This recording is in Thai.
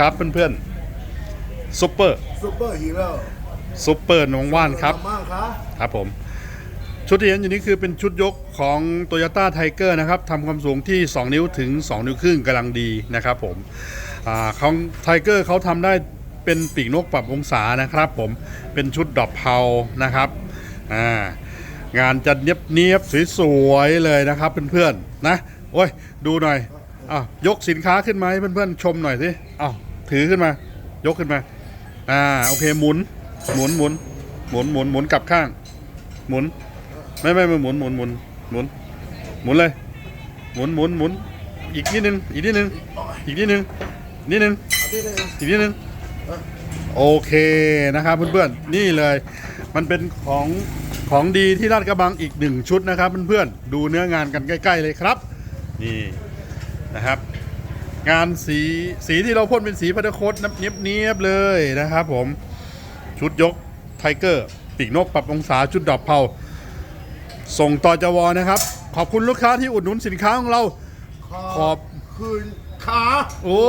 ครับเพื่อนๆซุปเปอร์ซูเปอร์ฮีโร่ซุปเปอร์หนองว่านครับ มากครับครับผม ชุดที่เห็นอยู่นี้คือเป็นชุดยกของ Toyota Tiger นะครับทำความสูงที่ 2 นิ้วถึง 2 นิ้วครึ่งกำลังดีนะครับผมอาของ Tiger เขาทำได้เป็นปีกนกปรับองศานะครับผมเป็นชุดดอกเพานะครับอ่างานจะเนียบเนียบๆสวยๆเลยนะครับเพื่อนๆนะโอ้ยดูหน่อย อะยกสินค้าขึ้นมาให้เพื่อนๆชมหน่อยสิอ้าวถือขึ้นมา ยกขึ้นมา อ่าโอเคหมุน หมุนหมุนหมุนหมุนหมุนกลับข้าง หมุน ไม่ไม่ไม่หมุนหมุนหมุนหมุนหมุนเลย หมุนหมุนหมุนอีกนิดนึงอีกนิดนึงอีกนิดนึงนิดนึงอีกนิดนึงโอเคนะครับเพื่อนๆนี่เลย มันเป็นของของดีที่ราชกระบังอีกหนึ่งชุดนะครับเพื่อนๆดูเนื้องานกันใกล้ ๆ เลยครับ นี่ นะครับ งานสีสีที่เราพ่นเป็นสีพัตเตอร์โคตนับเนียบๆเลยนะครับผมชุดยกไทเกอร์ปีกนกปรับองศาชุดดอกเผาส่งต่อจวนะครับ ขอบคุณลูกค้าที่อุดหนุนสินค้าของเราขอบคืนขาโอ้